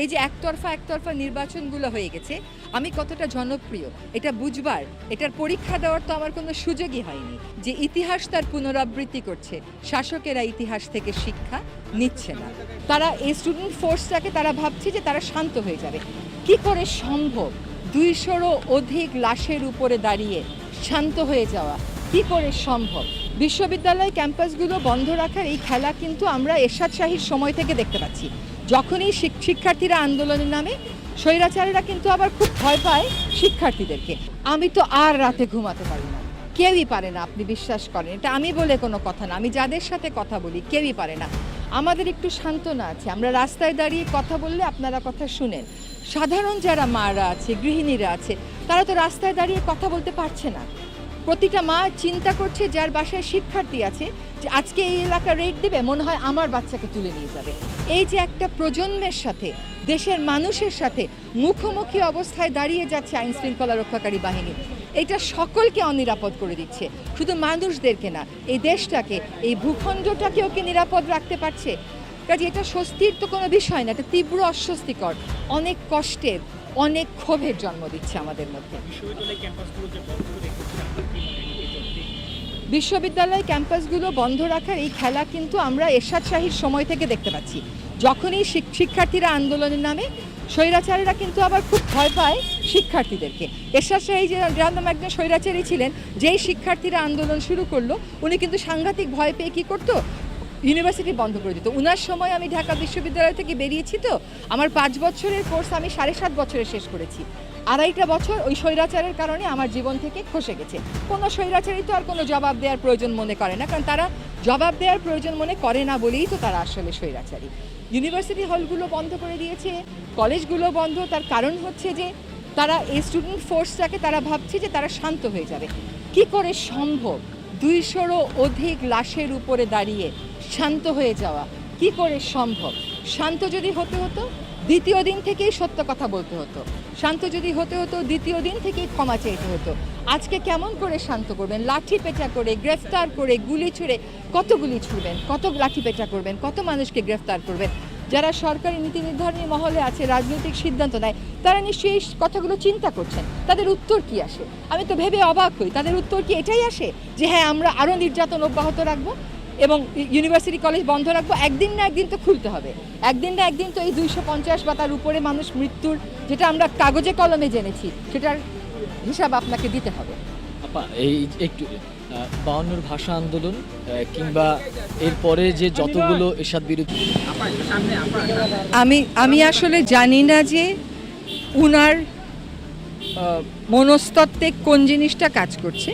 এই যে একতরফা একতরফা নির্বাচনগুলো হয়ে গেছে, আমি কতটা জনপ্রিয়, এটা বুঝবার, এটার পরীক্ষা দেওয়ার তো আমার কোনো সুযোগই হয়নি যে ইতিহাস তার পুনরাবৃত্তি করছে। শাসকেরা ইতিহাস থেকে শিক্ষা নিচ্ছে না। তারা এই স্টুডেন্ট ফোর্সটাকে তারা ভাবছে যে তারা শান্ত হয়ে যাবে। কি করে সম্ভব? দুইশোরও অধিক লাশের উপরে দাঁড়িয়ে শান্ত হয়ে যাওয়া, কি করে সম্ভব? বিশ্ববিদ্যালয় ক্যাম্পাসগুলো বন্ধ রাখার এই খেলা কিন্তু আমরা এরশাদ শাহীর সময় থেকে দেখতে পাচ্ছি। যখনই শিক- শিক্ষার্থীরা আন্দোলনের নামে, স্বৈরাচারীরা কিন্তু আবার খুব ভয় পায় শিক্ষার্থীদেরকে। আমি তো আর রাতে ঘুমাতে পারি না। কেউই পারে না, আপনি বিশ্বাস করেন। এটা আমি বলে কোনো কথা না। আমি যাদের সাথে কথা বলি, কেউই পারে না। আমাদের একটু সান্ত্বনা আছে। আমরা রাস্তায় দাঁড়িয়ে কথা বললে আপনারা কথা শুনেন। সাধারণ যারা মারা আছে, গৃহিণীরা আছে, তারা তো রাস্তায় দাঁড়িয়ে কথা বলতে পারছে না। প্রতিটা মা চিন্তা করছে, যার বাসায় শিক্ষার্থী আছে আজকে এই এলাকা রেট দেবে, মনে হয় আমার বাচ্চাকে তুলে নিয়ে যাবে। এই যে একটা প্রজন্মের সাথে, দেশের মানুষের সাথে মুখোমুখি অবস্থায় দাঁড়িয়ে যাচ্ছে আইন শৃঙ্খলা রক্ষাকারী বাহিনী, এটা সকলকে অনিরাপদ করে দিচ্ছে। শুধু মানুষদেরকে না, এই দেশটাকে, এই ভূখণ্ডটাকেও কি নিরাপদ রাখতে পারছে? কাজে এটা স্বস্তির তো কোনো বিষয় না, এটা তীব্র অস্বস্তিকর। অনেক কষ্টের, অনেক ক্ষোভের জন্ম দিচ্ছে আমাদের মধ্যে। বিশ্ববিদ্যালয় ক্যাম্পাসগুলো বন্ধ রাখার এই খেলা কিন্তু আমরা এরশাদ শাহীর সময় থেকে দেখতে পাচ্ছি। যখনই শিক্ষার্থীরা আন্দোলনের নামে, স্বৈরাচারীরা কিন্তু আবার খুব ভয় পায় শিক্ষার্থীদেরকে। এরশাদ শাহী যে গ্রাম একজন স্বৈরাচারী ছিলেন, যেই শিক্ষার্থীরা আন্দোলন শুরু করল, উনি কিন্তু সাংঘাতিক ভয় পেয়ে কী করতো? ইউনিভার্সিটি বন্ধ করে দিত। উনার সময় আমি ঢাকা বিশ্ববিদ্যালয় থেকে বেরিয়েছি তো, আমার পাঁচ বছরের কোর্স আমি সাড়ে সাত বছরে শেষ করেছি। আড়াইটা বছর ওই স্বৈরাচারের কারণে আমার জীবন থেকে খসে গেছে। কোনো স্বৈরাচারই তো আর কোনো জবাব দেওয়ার প্রয়োজন মনে করে না, কারণ তারা জবাব দেওয়ার প্রয়োজন মনে করে না বলেই তো তারা আসলে স্বৈরাচারী। ইউনিভার্সিটি হলগুলো বন্ধ করে দিয়েছে, কলেজগুলো বন্ধ, তার কারণ হচ্ছে যে তারা এই স্টুডেন্ট ফোর্সটাকে তারা ভাবছে যে তারা শান্ত হয়ে যাবে। কি করে সম্ভব দুইশোরও অধিক লাশের উপরে দাঁড়িয়ে শান্ত হয়ে যাওয়া? কি করে সম্ভব? শান্ত যদি হতে হতো, দ্বিতীয় দিন থেকেই সত্য কথা বলতে হতো। শান্ত যদি হতে হতো, দ্বিতীয় দিন থেকেই ক্ষমা চাইতে হতো। আজকে কেমন করে শান্ত করবেন? লাঠি পেটা করে, গ্রেফতার করে, গুলি ছুঁড়ে কত গুলি ছুড়বেন? কত লাঠি পেটা করবেন? কত মানুষকে গ্রেফতার করবেন? যারা সরকারি নীতি নির্ধারণী মহলে আছে, রাজনৈতিক সিদ্ধান্ত নেয়, তারা নিশ্চয়ই কথাগুলো চিন্তা করছেন। তাদের উত্তর কি আসে? আমি তো ভেবে অবাক হই। তাদের উত্তর কি এটাই আসে? যে হ্যাঁ আমরা আরও নির্যাতন অব্যাহত রাখব? এবং ইউনিভার্সিটি কলেজ বন্ধ রাখব একদিন না একদিন তো খুলতে হবে। একদিন না একদিন তো এই দুইশো পঞ্চাশ বা তার উপরে মানুষ মৃত্যুর যেটা আমরা কাগজে কলমে জেনেছি সেটার হিসাব আপনাকে দিতে হবে। এই একটু বাউন্নর ভাষা আন্দোলন কিংবা এরপরে যে যতগুলো এরশাদ বিরোধী আমি আমি আসলে জানি না যে উনার মনস্তত্ত্বে কোন জিনিসটা কাজ করছে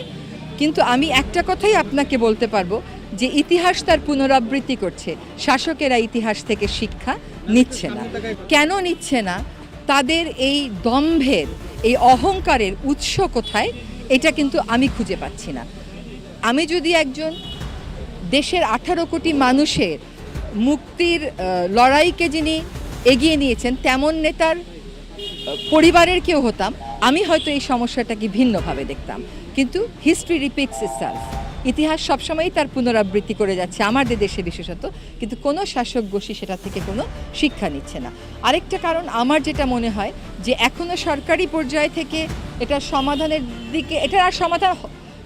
কিন্তু আমি একটা কথাই আপনাকে বলতে পারব যে ইতিহাস তার পুনরাবৃত্তি করছে। শাসকেরা ইতিহাস থেকে শিক্ষা নিচ্ছে না। কেন নিচ্ছে না? তাদের এই দম্ভের এই অহংকারের উৎস কোথায়? এটা কিন্তু আমি খুঁজে পাচ্ছি না। আমি যদি একজন দেশের আঠারো কোটি মানুষের মুক্তির লড়াইকে যিনি এগিয়ে নিয়েছেন, তেমন নেতার পরিবারের কেউ হতাম। আমি হয়তো এই সমস্যাটাকে ভিন্নভাবে দেখতাম। কিন্তু হিস্ট্রি রিপিটস ইটসেলফ ইতিহাস সবসময়ই তার পুনরাবৃত্তি করে যাচ্ছে, আমাদের দেশে বিশেষত, কিন্তু কোনো শাসক গোষ্ঠী সেটা থেকে কোনো শিক্ষা নিচ্ছে না। আরেকটা কারণ আমার যেটা মনে হয় যে এখনও সরকারি পর্যায় থেকে এটা সমাধানের দিকে, এটা আর সমাধান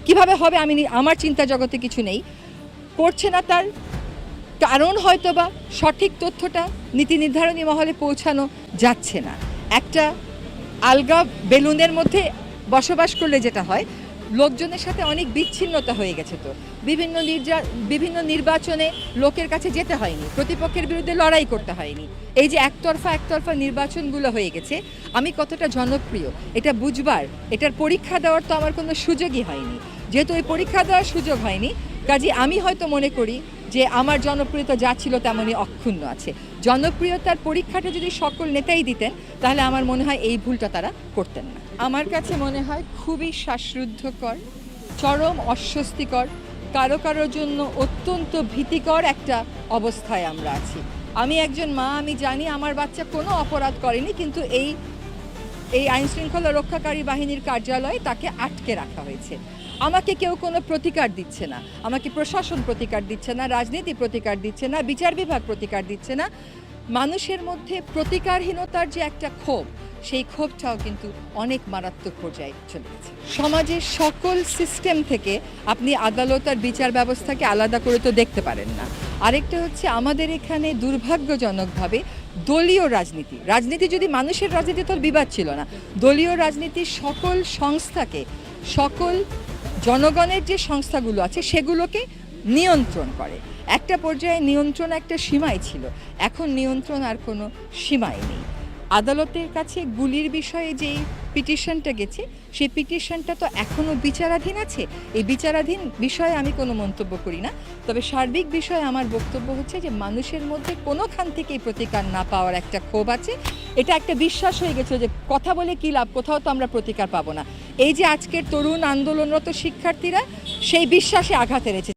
কীভাবে হবে আমি আমার চিন্তা জগতে কিছু নেই। করছে না তার কারণ হয়তো বা সঠিক তথ্যটা নীতি নির্ধারণী মহলে পৌঁছানো যাচ্ছে না। একটা আলগা বেলুনের মধ্যে বসবাস করলে যেটা হয় লোকজনের সাথে অনেক বিচ্ছিন্নতা হয়ে গেছে তো। বিভিন্ন বিভিন্ন নির্বাচনে লোকের কাছে যেতে হয়নি, প্রতিপক্ষের বিরুদ্ধে লড়াই করতে হয়নি। এই যে একতরফা একতরফা নির্বাচনগুলো হয়ে গেছে, আমি কতটা জনপ্রিয়, এটা বুঝবার, এটার পরীক্ষা দেওয়ার তো আমার কোনো সুযোগই হয়নি। যেহেতু এই পরীক্ষা দেওয়ার সুযোগ হয়নি কাজে আমি হয়তো মনে করি যে আমার জনপ্রিয়তা যা ছিল তেমনই অক্ষুণ্ণ আছে। জনপ্রিয়তার পরীক্ষাটা যদি সকল নেতাই দিতেন, তাহলে আমার মনে হয় এই ভুলটা তারা করতেন না। আমার কাছে মনে হয় খুবই শ্বাসরুদ্ধকর, চরম অস্বস্তিকর, কারও কারোর জন্য অত্যন্ত ভীতিকর একটা অবস্থায় আমরা আছি। আমি একজন মা, আমি জানি আমার বাচ্চা কোনো অপরাধ করেনি, কিন্তু এই এই আইন শৃঙ্খলা রক্ষাকারী বাহিনীর কার্যালয়ে তাকে আটকে রাখা হয়েছে। আমাকে কেউ কোনো প্রতিকার দিচ্ছে না। আমাকে প্রশাসন প্রতিকার দিচ্ছে না, রাজনীতি প্রতিকার দিচ্ছে না, বিচার বিভাগ প্রতিকার দিচ্ছে না। মানুষের মধ্যে প্রতিকারহীনতার যে একটা ক্ষোভ সেই ক্ষোভটাও কিন্তু অনেক মারাত্মক পর্যায়ে চলে গেছে। সমাজের সকল সিস্টেম থেকে আপনি আদালত আর বিচার ব্যবস্থাকে আলাদা করে তো দেখতে পারেন না। আরেকটা হচ্ছে আমাদের এখানে দুর্ভাগ্যজনকভাবে দলীয় রাজনীতি রাজনীতি যদি মানুষের রাজনীতি তো বিবাদ ছিল না, দলীয় রাজনীতির সকল সংস্থাকে, সকল জনগণের যে সংস্থাগুলো আছে সেগুলোকে নিয়ন্ত্রণ করে। একটা পর্যায়ে নিয়ন্ত্রণ একটা সীমাই ছিল, এখন নিয়ন্ত্রণ আর কোনো সীমাই নেই। আদালতের কাছে গুলির বিষয়ে যেই পিটিশনটা গেছে সেই পিটিশনটা তো এখনও বিচারাধীন আছে। এই বিচারাধীন বিষয়ে আমি কোনো মন্তব্য করি না। তবে সার্বিক বিষয়ে আমার বক্তব্য হচ্ছে যে মানুষের মধ্যে কোনোখান থেকেই প্রতিকার না পাওয়ার একটা ক্ষোভ আছে। এটা একটা বিশ্বাস হয়ে গেছে যে কথা বলে কী লাভ, কোথাও তো আমরা প্রতিকার পাবো না। এই যে আজকের তরুণ আন্দোলনরত শিক্ষার্থীরা, সেই বিশ্বাসে আঘাত এনেছে।